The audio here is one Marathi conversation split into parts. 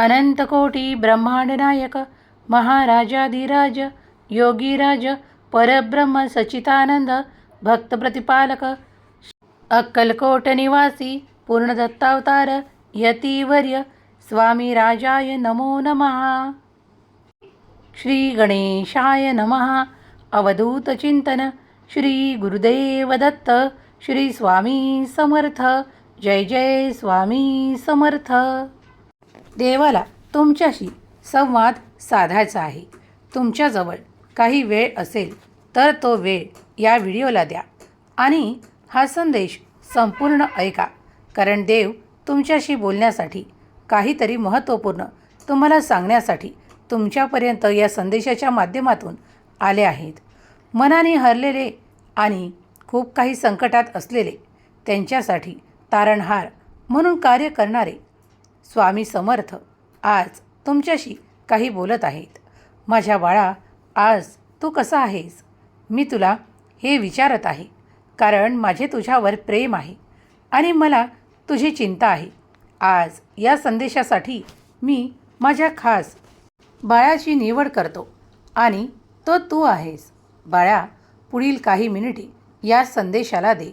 अनंतकोटी ब्रह्मांडनायक महाराजाधिराज योगीराज परब्रह्म सच्चिदानंद भक्तप्रतिपालक अक्कलकोट निवासी पूर्णदत्तावतार यतीवर्य स्वामी राजाय नमो नमः। श्री गणेशाय नमः। अवधूतचिंतन श्री गुरुदेव दत्त। श्री स्वामी समर्थ। जय जय स्वामी समर्थ। देवाला तुमच्याशी संवाद साधायचा आहे. तुमच्याजवळ काही वेळ असेल तर तो वेळ या व्हिडिओला द्या आणि हा संदेश संपूर्ण ऐका. कारण देव तुमच्याशी बोलण्यासाठी काहीतरी महत्त्वपूर्ण तुम्हाला सांगण्यासाठी तुमच्यापर्यंत या संदेशाच्या माध्यमातून आले आहेत. मनाने हरलेले आणि खूप काही संकटात असलेले त्यांच्यासाठी तारणहार म्हणून कार्य करणारे स्वामी समर्थ आज तुमच्याशी काही बोलत आहेत. माझ्या बाळा आज तू कसा आहेस? मी तुला हे विचारत आहे कारण माझे तुझ्यावर प्रेम आहे आणि मला तुझी चिंता आहे. आज या संदेशासाठी मी माझ्या खास बाळाची निवड करतो आणि तो तू आहेस. बाळा पुढील काही मिनिटे या संदेशाला दे.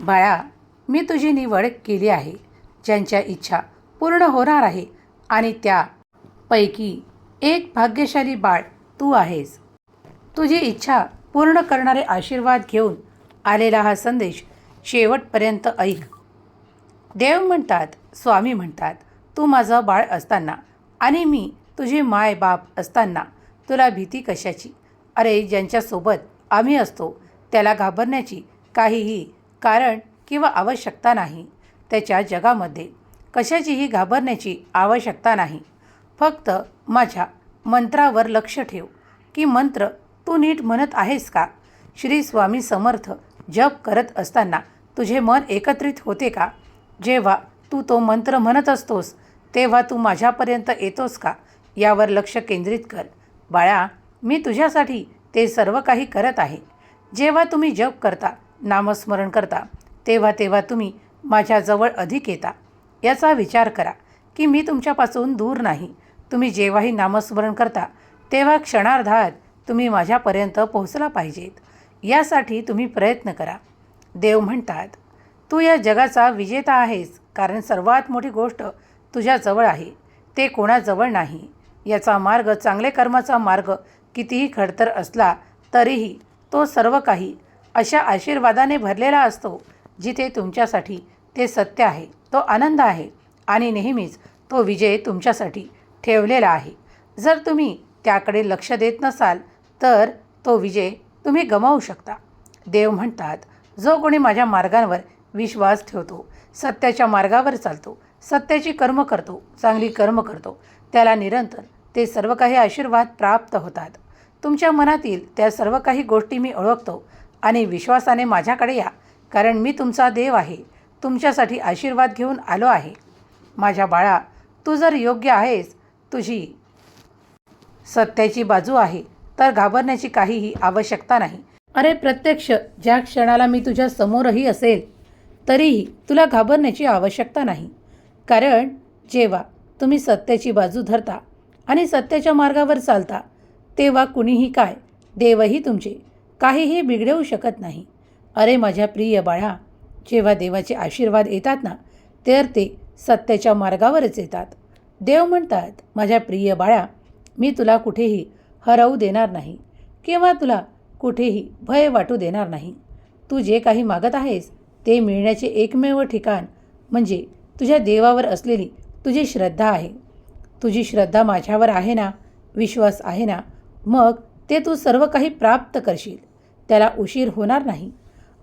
बाळा मी तुझी निवड केली आहे. ज्यांच्या इच्छा पूर्ण होणार आहे आणि त्यापैकी एक भाग्यशाली बाळ तू आहेस. तुझी इच्छा पूर्ण करणारे आशीर्वाद घेऊन आलेला हा संदेश शेवटपर्यंत ऐक. देव म्हणतात स्वामी म्हणतात तू माझं बाळ असताना आणि मी तुझी माय बाप असताना तुला भीती कशाची? अरे ज्यांच्यासोबत आम्ही असतो त्याला घाबरण्याची काहीही कारण किंवा आवश्यकता नाही. त्याच्या जगामध्ये कशाचीही घाबरण्याची आवश्यकता नाही. फक्त माझ्या मंत्रावर लक्ष ठेव की मंत्र तू नीट म्हणत आहेस का? श्री स्वामी समर्थ जप करत असताना तुझे मन एकत्रित होते का? जेव्हा तू तो मंत्र म्हणत असतोस तेव्हा तू माझ्यापर्यंत येतोस का? यावर लक्ष केंद्रित कर. बाळा मी तुझ्यासाठी ते सर्व काही करत आहे. जेव्हा तुम्ही जप करता नामस्मरण करता तेव्हा तेव्हा तुम्ही माझ्याजवळ अधिक येता. याचा विचार करा की मी तुमच्यापासून दूर नाही. तुम्ही जेव्हाही नामस्मरण करता तेव्हा क्षणार्धात तुम्ही माझ्यापर्यंत पोहोचला पाहिजेत. यासाठी तुम्ही प्रयत्न करा. देव म्हणतात तू या जगाचा विजेता आहेस कारण सर्वात मोठी गोष्ट तुझ्याजवळ आहे. ते कोणाजवळ नाही. याचा मार्ग चांगले कर्माचा मार्ग कितीही खडतर असला तरीही तो सर्व काही अशा आशीर्वादाने भरलेला असतो जिथे तुमच्यासाठी ते सत्य आहे तो आनंद आहे आणि नेहमीच तो विजय तुमच्यासाठी ठेवलेला आहे. जर तुम्ही त्याकडे लक्ष देत नसाल तर तो विजय तुम्ही गमावू शकता. देव म्हणतात जो कोणी माझ्या मार्गांवर विश्वास ठेवतो सत्याच्या मार्गावर चालतो सत्याची कर्म करतो चांगली कर्म करतो त्याला निरंतर ते सर्व काही आशीर्वाद प्राप्त होतात. तुमच्या मनातील त्या सर्व काही गोष्टी मी ओळखतो आणि विश्वासाने माझ्याकडे या कारण मी तुमचा देव आहे. तुमच्यासाठी आशीर्वाद घेऊन आलो आहे. माझ्या बाळा तू जर योग्य आहेस तुझी सत्याची बाजू आहे तर घाबरण्याची काहीही आवश्यकता नाही. अरे प्रत्यक्ष ज्या क्षणाला मी तुझ्या समोरही असेल तरीही तुला घाबरण्याची आवश्यकता नाही. कारण जेव्हा तुम्ही सत्याची बाजू धरता आणि सत्याच्या मार्गावर चालता तेव्हा कुणीही काय देवही तुमचे काहीही बिघडवू शकत नाही. अरे माझ्या प्रिय बाळा जेव्हा देवाचे आशीर्वाद येतात ना तर ते सत्याच्या मार्गावरच येतात. देव म्हणतात माझ्या प्रिय बाळा मी तुला कुठेही हरवू देणार नाही किंवा तुला कुठेही भय वाटू देणार नाही. तू जे काही मागत आहेस ते मिळण्याचे एकमेव ठिकाण म्हणजे तुझ्या देवावर असलेली तुझी श्रद्धा आहे. तुझी श्रद्धा माझ्यावर आहे ना विश्वास आहे ना मग ते तू सर्व काही प्राप्त करशील. त्याला उशीर होणार नाही.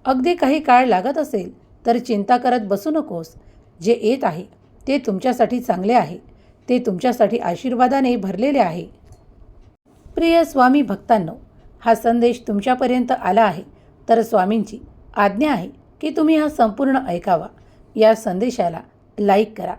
अगदी काही काळ लागत असेल तर चिंता करत बसू नकोस. जे येत आहे ते तुमच्यासाठी चांगले आहे. ते तुमच्यासाठी आशीर्वादाने भरलेले आहे. प्रिय स्वामी भक्तांनो हा संदेश तुमच्यापर्यंत आला आहे. तर स्वामींची आज्ञा आहे की तुम्ही हा संपूर्ण ऐकावा. या संदेशाला लाईक करा.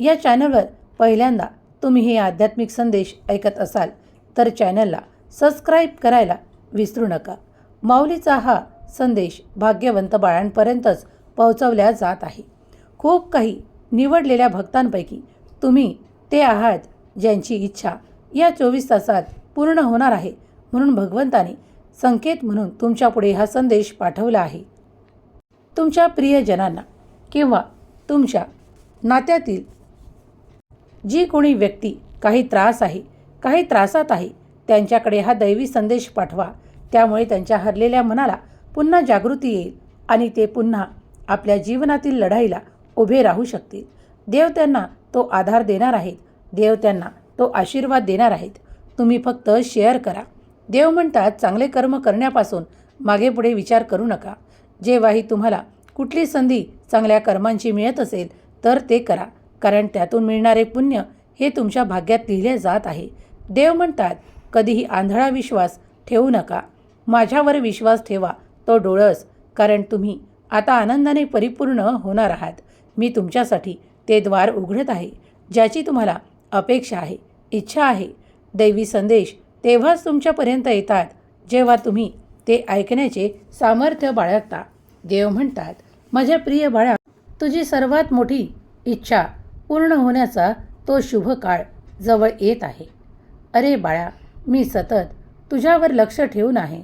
या चॅनलवर पहिल्यांदा तुम्ही हे आध्यात्मिक संदेश ऐकत असाल तर चॅनलला सबस्क्राईब करायला विसरू नका. माऊलीचा हा संदेश भाग्यवंत बाळांपर्यंतच पोहोचवल्या जात आहे. खूप काही निवडलेल्या भक्तांपैकी तुम्ही ते आहात ज्यांची इच्छा या चोवीस तासात पूर्ण होणार आहे म्हणून भगवंताने संकेत म्हणून तुमच्यापुढे हा संदेश पाठवला आहे. तुमच्या प्रियजनांना किंवा तुमच्या नात्यातील जी कोणी व्यक्ती काही त्रास आहे काही त्रासात आहे त्यांच्याकडे हा दैवी संदेश पाठवा. त्यामुळे त्यांच्या हरलेल्या मनाला पुन्हा जागृती येईल आणि ते पुन्हा आपल्या जीवनातील लढाईला उभे राहू शकतील. देव त्यांना तो आधार देणार आहेत. देव त्यांना तो आशीर्वाद देणार आहेत. तुम्ही फक्त शेअर करा. देव म्हणतात चांगले कर्म करण्यापासून मागे पुढे विचार करू नका. जेव्हाही तुम्हाला कुठली संधी चांगल्या कर्मांची मिळत असेल तर ते करा. कारण त्यातून मिळणारे पुण्य हे तुमच्या भाग्यात लिहिले जात आहे. देव म्हणतात कधीही आंधळा विश्वास ठेवू नका. माझ्यावर विश्वास ठेवा. तो डोळस कारण तुम्ही आता आनंदाने परिपूर्ण होणार आहात. मी तुमच्यासाठी ते द्वार उघडत आहे ज्याची तुम्हाला अपेक्षा आहे इच्छा आहे. दैवी संदेश तेव्हाच तुमच्यापर्यंत येतात जेव्हा तुम्ही ते ऐकण्याचे सामर्थ्य बाळगता. देव म्हणतात माझ्या प्रिय बाळा तुझी सर्वात मोठी इच्छा पूर्ण होण्याचा तो शुभ काळ जवळ येत आहे. अरे बाळा मी सतत तुझ्यावर लक्ष ठेवून आहे.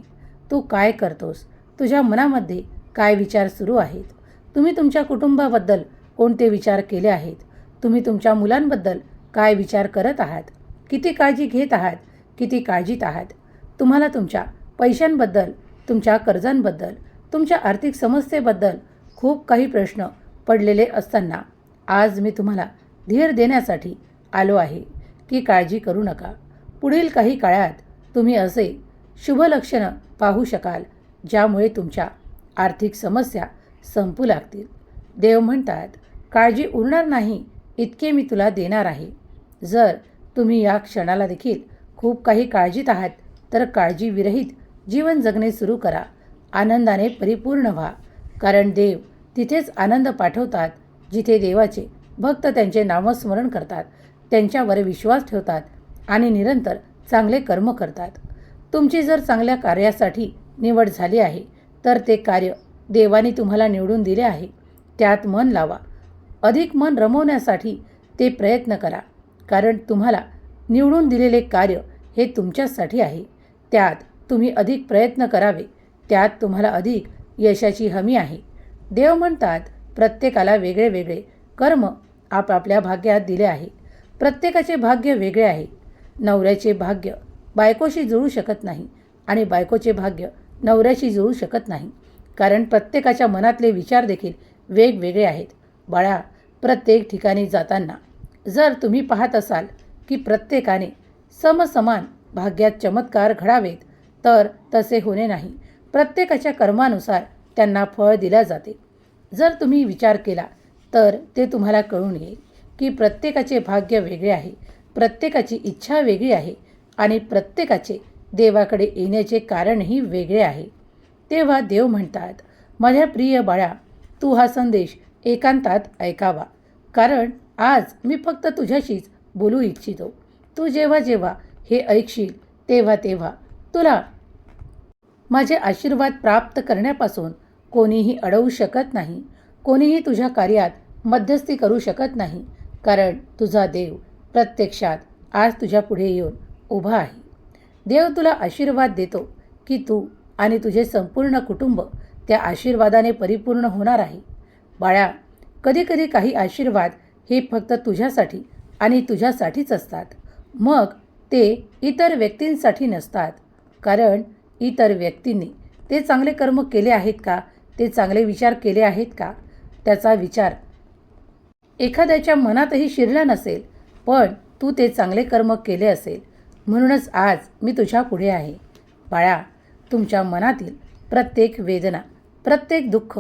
तू काय करतोस? तुझ्या मनामध्ये काय विचार सुरू आहेत? तुम्ही तुमच्या कुटुंबाबद्दल कोणते विचार केले आहेत? तुम्ही तुमच्या मुलांबद्दल काय विचार करत आहात? किती काळजी घेत आहात? किती काळजीत आहात? तुम्हाला तुमच्या पैशांबद्दल तुमच्या कर्जांबद्दल तुमच्या आर्थिक समस्येबद्दल खूप काही प्रश्न पडलेले असताना आज मी तुम्हाला धीर देण्यासाठी आलो आहे की काळजी करू नका. पुढील काही काळात तुम्ही असे शुभ लक्षणं पाहू शकाल ज्यामुळे तुमच्या आर्थिक समस्या संपू लागतील. देव म्हणतात काळजी उरणार नाही इतके मी तुला देणार आहे. जर तुम्ही या क्षणाला देखील खूप काही काळजीत आहात तर काळजीविरहित जीवन जगणे सुरू करा. आनंदाने परिपूर्ण व्हा. कारण देव तिथेच आनंद पाठवतात जिथे देवाचे भक्त त्यांचे नामस्मरण करतात त्यांच्यावर विश्वास ठेवतात आणि निरंतर चांगले कर्म करतात. तुमची जर चांगल्या कार्यासाठी निवड झाली आहे. तर ते कार्य देवाने तुम्हाला निवडून दिले आहे. त्यात मन लावा. अधिक मन रमवण्यासाठी ते प्रयत्न करा. कारण तुम्हाला निवडून दिलेले कार्य हे तुमच्यासाठी आहे. त्यात तुम्ही अधिक प्रयत्न करावे. त्यात तुम्हाला अधिक यशाची हमी आहे. देव म्हणतात प्रत्येकाला वेगळे वेगळे कर्म आपापल्या भाग्यात दिले आहे. प्रत्येकाचे भाग्य वेगळे आहे. नवऱ्याचे भाग्य बायकोशी जुळू शकत नाही आणि बायकोचे भाग्य नवऱ्याशी जुळू शकत नाही. कारण प्रत्येकाच्या मनातले विचार देखील वेगवेगळे आहेत. बाळा प्रत्येक ठिकाणी जाताना जर तुम्ही पाहत असाल की प्रत्येकाने समसमान भाग्यात चमत्कार घडावेत तर तसे होणे नाही. प्रत्येकाच्या कर्मानुसार त्यांना फळ दिल्या जाते. जर तुम्ही विचार केला तर ते तुम्हाला कळून येईल की प्रत्येकाचे भाग्य वेगळे आहे. प्रत्येकाची इच्छा वेगळी आहे आणि प्रत्येकाचे देवाकडे येण्याचे कारणही वेगळे आहे. तेव्हा देव म्हणतात माझ्या प्रिय बाळा तू हा संदेश एकांतात ऐकावा. कारण आज मी फक्त तुझ्याशीच बोलू इच्छितो. तू जेव्हा जेव्हा हे ऐकशील तेव्हा तेव्हा तुला माझे आशीर्वाद प्राप्त करण्यापासून कोणीही अडवू शकत नाही. कोणीही तुझ्या कार्यात मध्यस्थी करू शकत नाही. कारण तुझा देव प्रत्यक्षात आज तुझ्या पुढे येऊन उभा आहे. देव तुला आशीर्वाद देतो की तू आणि तुझे संपूर्ण कुटुंब त्या आशीर्वादाने परिपूर्ण होणार आहे. बाळा कधीकधी काही आशीर्वाद हे फक्त तुझ्यासाठी आणि तुझ्यासाठीच असतात. मग ते इतर व्यक्तींसाठी नसतात. कारण इतर व्यक्तींनी ते चांगले कर्म केले आहेत का? ते चांगले विचार केले आहेत का? त्याचा विचार एखाद्याच्या मनातही शिरला नसेल पण तू ते चांगले कर्म केले असेल. म्हणूनच आज मी तुझ्या पुढे आहे. बाळा तुमच्या मनातील प्रत्येक वेदना प्रत्येक दुःख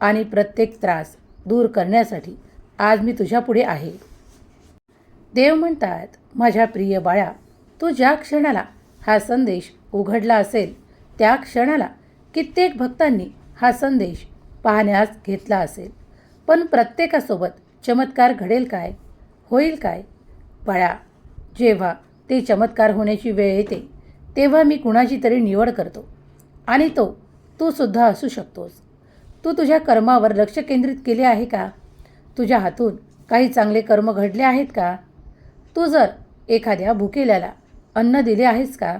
आणि प्रत्येक त्रास दूर करण्यासाठी आज मी तुझ्या पुढे आहे. देव म्हणतात माझ्या प्रिय बाळा तू ज्या क्षणाला हा संदेश उघडला असेल त्या क्षणाला कित्येक भक्तांनी हा संदेश पाहण्यास घेतला असेल. पण प्रत्येकासोबत चमत्कार घडेल काय? होईल काय? बाळा जेव्हा ते चमत्कार होण्याची वेळ येते तेव्हा मी कुणाची तरी निवड करतो. आणि तो तू सुद्धा असू शकतोस तू तुझ्या कर्मावर लक्ष केंद्रित केले आहे का? तुझ्या हातून काही चांगले कर्म घडले आहेत का? तू जर एखाद्या भुकेल्याला अन्न दिले आहेस का?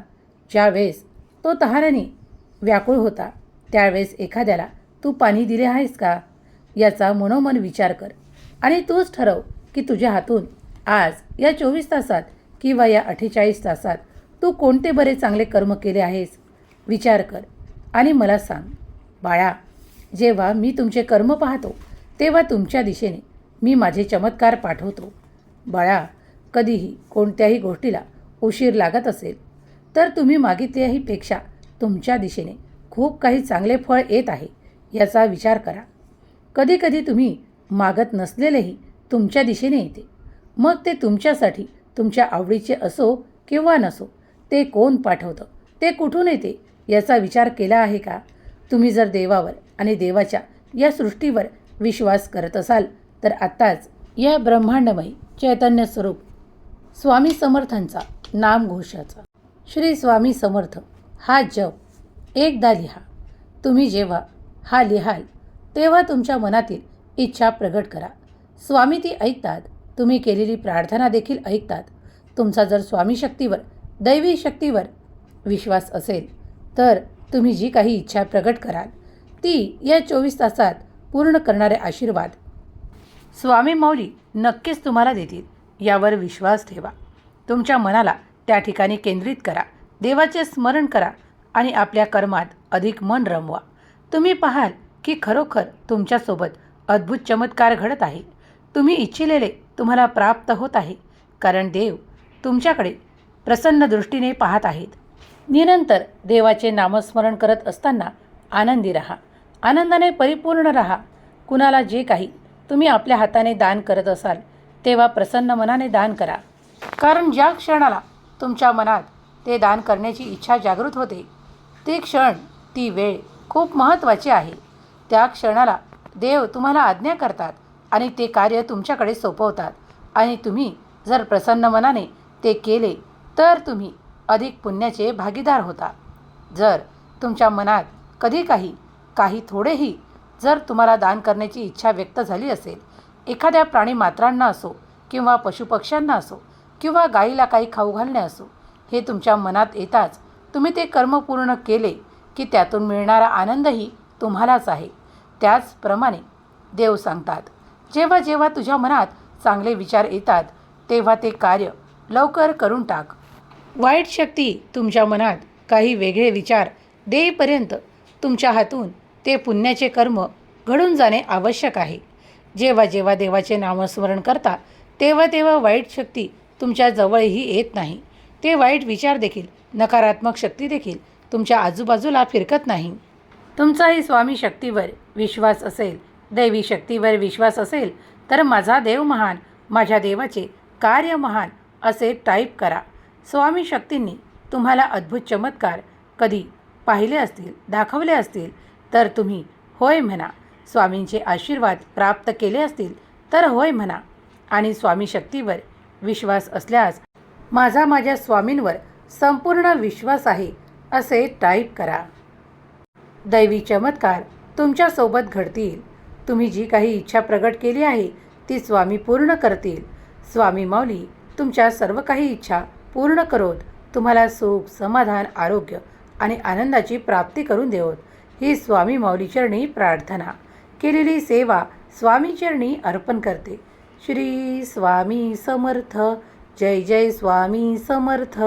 ज्यावेळेस तो तहाराने व्याकुळ होता त्यावेळेस एखाद्याला तू पाणी दिले आहेस का? याचा मनोमन विचार कर आणि तूच ठरव की तुझ्या हातून आज या चोवीस तासात किंवा या अठ्ठेचाळीस तासात तू कोणते बरे चांगले कर्म केले आहेस? विचार कर आणि मला सांग. बाळा जेव्हा मी तुमचे कर्म पाहतो तेव्हा तुमच्या दिशेने मी माझे चमत्कार पाठवतो. बाळा कधीही कोणत्याही गोष्टीला उशीर लागत असेल तर तुम्ही मागितल्याहीपेक्षा तुमच्या दिशेने खूप काही चांगले फळ येत आहे याचा विचार करा. कधीकधी तुम्ही मागत नसलेलेही तुमच्या दिशेने येते. मग ते तुमच्यासाठी तुमच्या आवडीचे असो किंवा नसो ते कोण पाठवतं? ते कुठून येते? याचा विचार केला आहे का? तुम्ही जर देवावर आणि देवाच्या या सृष्टीवर विश्वास करत असाल तर आत्ताच या ब्रह्मांडमयी चैतन्य स्वरूप स्वामी समर्थांचा नामघोषाचा श्री स्वामी समर्थ हा जप एकदा लिहा. तुम्ही जेव्हा हा लिहाल तेव्हा तुमच्या मनातील इच्छा प्रगट करा. स्वामी ती ऐकतात तुम्ही केलेली प्रार्थना देखील ऐकतात. तुमचा जर स्वामी शक्तीवर दैवी शक्तीवर विश्वास असेल तर तुम्ही जी काही इच्छा प्रगट कराल ती या चोवीस तासात पूर्ण करणारे आशीर्वाद स्वामी मौली नक्कीच तुम्हाला देतील. यावर विश्वास ठेवा. तुमच्या मनाला त्या ठिकाणी केंद्रित करा. देवाचे स्मरण करा आणि आपल्या कर्मात अधिक मन रमवा. तुम्ही पाहाल की खरोखर तुमच्यासोबत अद्भुत चमत्कार घडत आहे. तुम्ही इच्छिलेले तुम्हाला प्राप्त होत आहे. कारण देव तुमच्याकडे प्रसन्न दृष्टीने पाहत आहेत. निरंतर देवाचे नामस्मरण करत असताना आनंदी राहा. आनंदाने परिपूर्ण राहा. कुणाला जे काही तुम्ही आपल्या हाताने दान करत असाल तेव्हा प्रसन्न मनाने दान करा. कारण ज्या क्षणाला तुमच्या मनात ते दान करण्याची इच्छा जागृत होते ते क्षण ती वेळ खूप महत्त्वाची आहे. त्या क्षणाला देव तुम्हाला आज्ञा करतात. आणि ते कार्य तुमच्याकडे सोपवतात. आणि तुम्ही जर प्रसन्न मनाने ते केले तर तुम्ही अधिक पुण्याचे भागीदार होता. जर तुमच्या मनात कधी काही काही थोडेही जर तुम्हाला दान करण्याची इच्छा व्यक्त झाली असेल एखाद्या प्राणीमात्रांना असो किंवा पशुपक्ष्यांना असो किंवा गाईला काही खाऊ घालणे असो हे तुमच्या मनात येताच तुम्ही ते कर्म पूर्ण केले की त्यातून मिळणारा आनंदही तुम्हालाच आहे. त्याचप्रमाणे देव सांगतात जेव्हा जेव्हा तुझ्या मनात चांगले विचार येतात तेव्हा ते कार्य लवकर करून टाक. वाईट शक्ती तुमच्या मनात काही वेगळे विचार देईपर्यंत तुमच्या हातून ते पुण्याचे कर्म घडून जाणे आवश्यक आहे. जेव्हा जेव्हा देवाचे नामस्मरण करता तेव्हा तेव्हा वाईट शक्ती तुमच्या जवळही येत नाही. ते वाईट विचार देखील नकारात्मक शक्ती देखील तुमच्या आजूबाजूला फिरकत नाही. तुमचाही स्वामी शक्तीवर विश्वास असेल दैवी शक्तीवर विश्वास असेल तर माझा देव महान माझ्या देवाचे कार्य महान असे टाईप करा. स्वामी शक्तींनी तुम्हाला अद्भुत चमत्कार कधी पाहिले असतील दाखवले असतील तर तुम्ही होय म्हणा. स्वामींचे आशीर्वाद प्राप्त केले असतील तर होय म्हणा. आणि स्वामी शक्तीवर विश्वास असल्यास माझा माझ्या स्वामींवर संपूर्ण विश्वास आहे असे टाईप करा. दैवी चमत्कार तुमच्यासोबत घडतील. तुम्ही जी काही इच्छा प्रगट केली आहे ती स्वामी पूर्ण करतील. स्वामी माऊली तुमच्या सर्व काही इच्छा पूर्ण करोत. तुम्हाला सुख समाधान आरोग्य आणि आनंदाची प्राप्ती करून देवत. ही स्वामी माऊलीचरणी प्रार्थना. केलेली सेवा स्वामीचरणी अर्पण करते. श्री स्वामी समर्थ. जय जय स्वामी समर्थ.